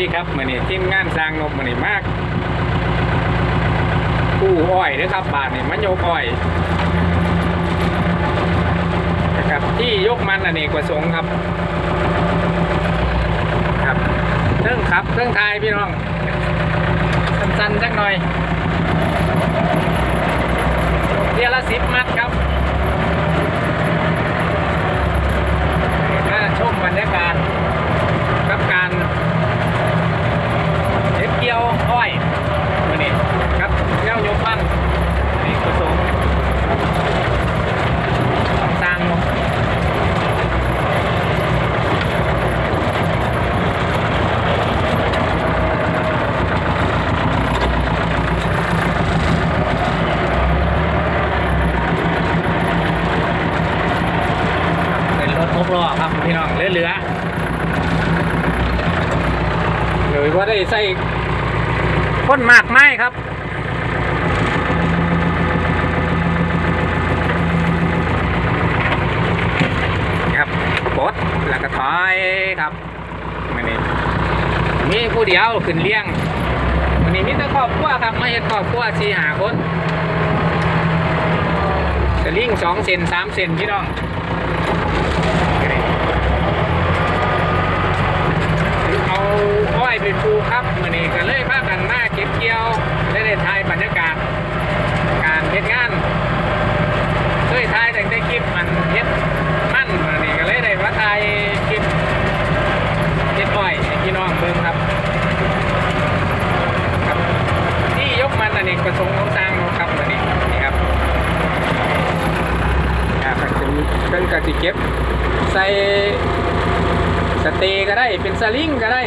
ดีครับมือนี้ทีมงานสร้างนกมือนี้มากกู้อ้อยนะครับ บาทนี่มันโยกอ้อยนะครับที่ยกมันอเนนี้กประสงค์ครับ ครับเครื่องขับเครื่องทายพี่น้องสั้นๆจักหน่อยเดียละสิบมัดครับมาชมบรรยากาศกับการเก็บเกี่ยวอ้อยมานี่ครับเกี่ยวยกมันนี่ประสงค์สร้างเนาะ เป็นรถหกล้อครับพี่ น้องเหลือเหลือๆเลยว่าได้ใส่พ่นหมากไม้ครับครับกดแล้วก็ถอยครับมันนี่มีผู้เดียวขึ้นเลี้ยงมันนี้มีแต่ครอบครัวครับไมาเห็นครอบครัวสี่หาคนจะลิงสองเซนสามเซนพี่น้อง เอาอ้อยไปปลูกครับมื่อนี้ก็เลยพากันมาเก็บเกี่ยวได้ได้ถ่ายบรรยากาศ การเฮ็ดงานเคยถ่ายแต่ได้คลิปมันเฮ็ดมั่นมื่อนี้ก็เลยได้มาถ่ายคลิปเฮ็ดอ้อยให้พี่น้องเบิ่งครับครับที่ยกมันอันนี้ประสงค์ของสร้างเราครับมื่อนี้นี่ครับอ่าก็จะมีเครื่องกระติเก็บใส่ สเตย์ก็ได้เป็นสลิงก็ได้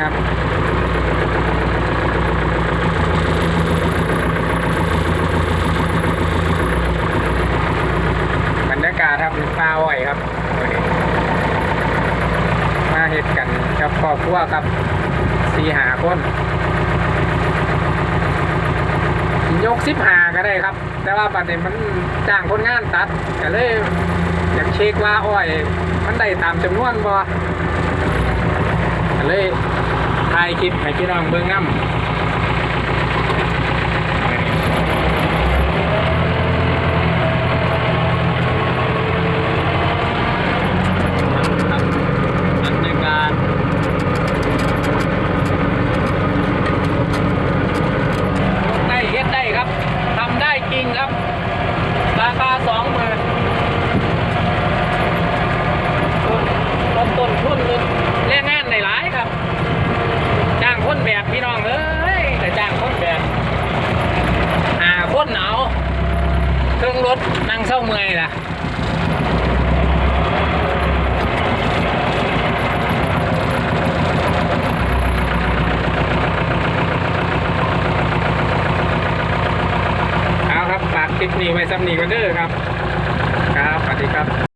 ครับบรรยากาศครับปลาอ้อยครับ มาเห็ดกันกับครอบครัวครับสี่หาคนยกสิบหาก็ได้ครับ แต่ว่าปัจจุบันมันจ้างคนงานตัดก็เลย อยากเช็คว่าอ้อย มันได้ตามจำนวนบ่เลยถ่ายคลิปให้พี่น้องเบิ่งน้ำครับบรรยากาศได้เฮ็ดได้ครับทำได้จริงครับ ราคาสองหมื่น ลดต้นทุนลดแรงงานในหลายครับ จ้างคนแบบพี่น้องเอ้ยแต่จ้างคนแบบหาคนหนาว ลงรถนั่งเศร้าเมื่อยล่ะเอาครับฝากคลิปนี้ไว้ซ้ำนี้ก็เด้อครับ ครับสวัสดีครับ